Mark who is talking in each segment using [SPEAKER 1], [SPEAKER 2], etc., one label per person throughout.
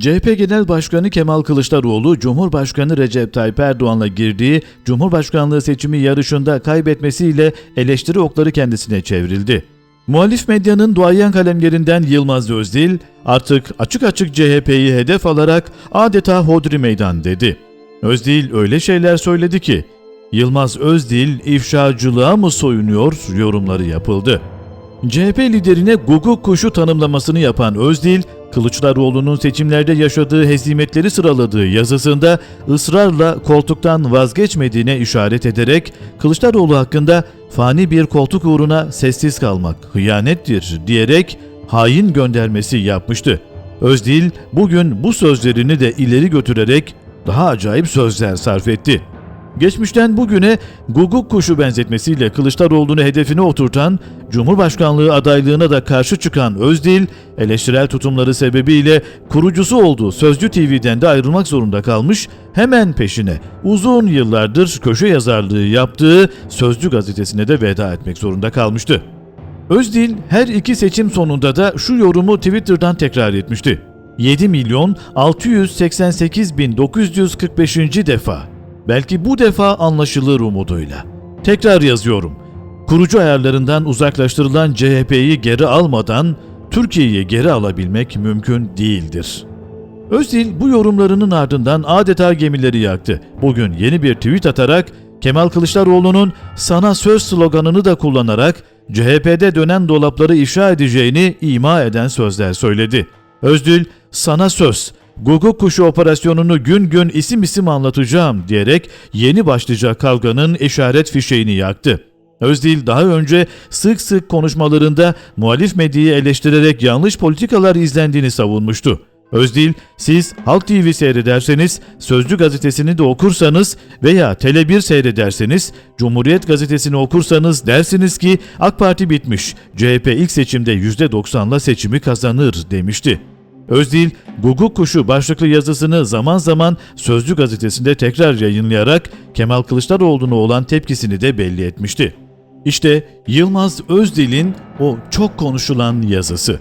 [SPEAKER 1] CHP Genel Başkanı Kemal Kılıçdaroğlu, Cumhurbaşkanı Recep Tayyip Erdoğan'la girdiği Cumhurbaşkanlığı seçimi yarışında kaybetmesiyle eleştiri okları kendisine çevrildi. Muhalif medyanın duayen kalemlerinden Yılmaz Özdil, artık açık açık CHP'yi hedef alarak adeta hodri meydan dedi. Özdil öyle şeyler söyledi ki, Yılmaz Özdil ifşacılığa mı soyunuyor yorumları yapıldı. CHP liderine Gugu kuşu tanımlamasını yapan Özdil, Kılıçdaroğlu'nun seçimlerde yaşadığı hezimetleri sıraladığı yazısında ısrarla koltuktan vazgeçmediğine işaret ederek Kılıçdaroğlu hakkında fani bir koltuk uğruna sessiz kalmak hıyanettir diyerek hain göndermesi yapmıştı. Özdil bugün bu sözlerini de ileri götürerek daha acayip sözler sarf etti. Geçmişten bugüne guguk kuşu benzetmesiyle Kılıçdaroğlu'nu hedefine oturtan, Cumhurbaşkanlığı adaylığına da karşı çıkan Özdil, eleştirel tutumları sebebiyle kurucusu olduğu Sözcü TV'den de ayrılmak zorunda kalmış, hemen peşine uzun yıllardır köşe yazarlığı yaptığı Sözcü gazetesine de veda etmek zorunda kalmıştı. Özdil her iki seçim sonunda da şu yorumu Twitter'dan tekrar etmişti. 7 milyon 688 bin 945. defa. Belki bu defa anlaşılır umuduyla. Tekrar yazıyorum. Kurucu ayarlarından uzaklaştırılan CHP'yi geri almadan Türkiye'yi geri alabilmek mümkün değildir. Özdil bu yorumlarının ardından adeta gemileri yaktı. Bugün yeni bir tweet atarak Kemal Kılıçdaroğlu'nun sana söz sloganını da kullanarak CHP'de dönen dolapları ifşa edeceğini ima eden sözler söyledi. Özdil, sana söz, Guguk kuşu operasyonunu gün gün isim isim anlatacağım diyerek yeni başlayacak kavganın işaret fişeğini yaktı. Özdil daha önce sık sık konuşmalarında muhalif medyayı eleştirerek yanlış politikalar izlendiğini savunmuştu. Özdil, siz Halk TV seyrederseniz, Sözcü gazetesini de okursanız veya Tele1 seyrederseniz, Cumhuriyet gazetesini okursanız dersiniz ki AK Parti bitmiş, CHP ilk seçimde %90'la seçimi kazanır demişti. Özdil, Guguk Kuşu başlıklı yazısını zaman zaman Sözcü gazetesinde tekrar yayınlayarak Kemal Kılıçdaroğlu'na olan tepkisini de belli etmişti. İşte Yılmaz Özdil'in o çok konuşulan yazısı.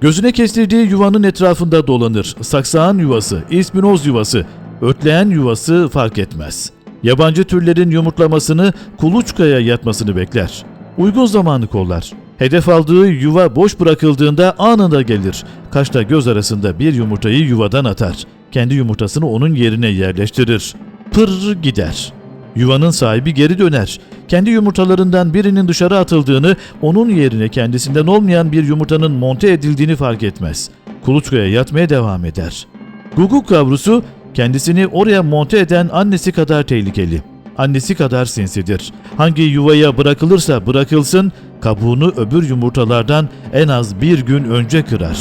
[SPEAKER 1] Gözüne kestirdiği yuvanın etrafında dolanır. Saksağın yuvası, ispinoz yuvası, ötleyen yuvası fark etmez. Yabancı türlerin yumurtlamasını, kuluçkaya yatmasını bekler. Uygun zamanı kollar. Hedef aldığı yuva boş bırakıldığında anında gelir. Kaşla göz arasında bir yumurtayı yuvadan atar. Kendi yumurtasını onun yerine yerleştirir. Pır gider. Yuvanın sahibi geri döner. Kendi yumurtalarından birinin dışarı atıldığını, onun yerine kendisinden olmayan bir yumurtanın monte edildiğini fark etmez. Kuluçkaya yatmaya devam eder. Guguk yavrusu kendisini oraya monte eden annesi kadar tehlikeli. Annesi kadar sinsidir. Hangi yuvaya bırakılırsa bırakılsın, kabuğunu öbür yumurtalardan en az bir gün önce kırar.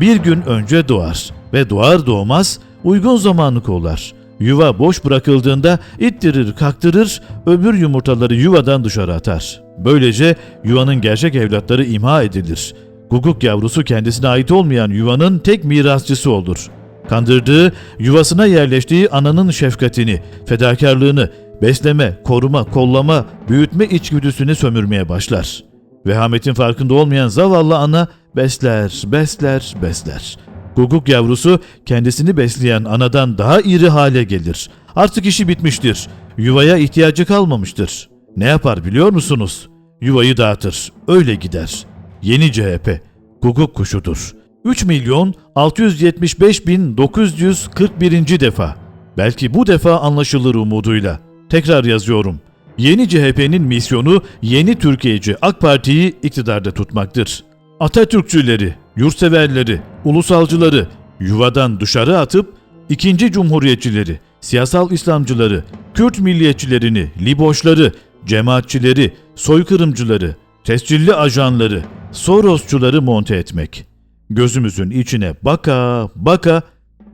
[SPEAKER 1] Bir gün önce doğar ve doğar doğmaz uygun zamanı kollar. Yuva boş bırakıldığında ittirir kaktırır, öbür yumurtaları yuvadan dışarı atar. Böylece yuvanın gerçek evlatları imha edilir. Guguk yavrusu kendisine ait olmayan yuvanın tek mirasçısı olur. Kandırdığı, yuvasına yerleştiği ananın şefkatini, fedakarlığını, besleme, koruma, kollama, büyütme içgüdüsünü sömürmeye başlar. Vehametin farkında olmayan zavallı ana besler, besler, besler. Guguk yavrusu kendisini besleyen anadan daha iri hale gelir. Artık işi bitmiştir. Yuvaya ihtiyacı kalmamıştır. Ne yapar biliyor musunuz? Yuvayı dağıtır. Öyle gider. Yeni CHP. Guguk kuşudur. 3 milyon 675 bin 941. defa. Belki bu defa anlaşılır umuduyla. Tekrar yazıyorum. Yeni CHP'nin misyonu yeni Türkiye'ci AK Parti'yi iktidarda tutmaktır. Atatürkçüleri, yurtseverleri, ulusalcıları yuvadan dışarı atıp ikinci cumhuriyetçileri, siyasal İslamcıları, Kürt milliyetçilerini, liboşları, cemaatçileri, soykırımcıları, tescilli ajanları, Sorosçuları monte etmek. Gözümüzün içine baka baka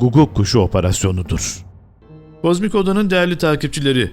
[SPEAKER 1] guguk kuşu operasyonudur. Kozmik Oda'nın değerli takipçileri,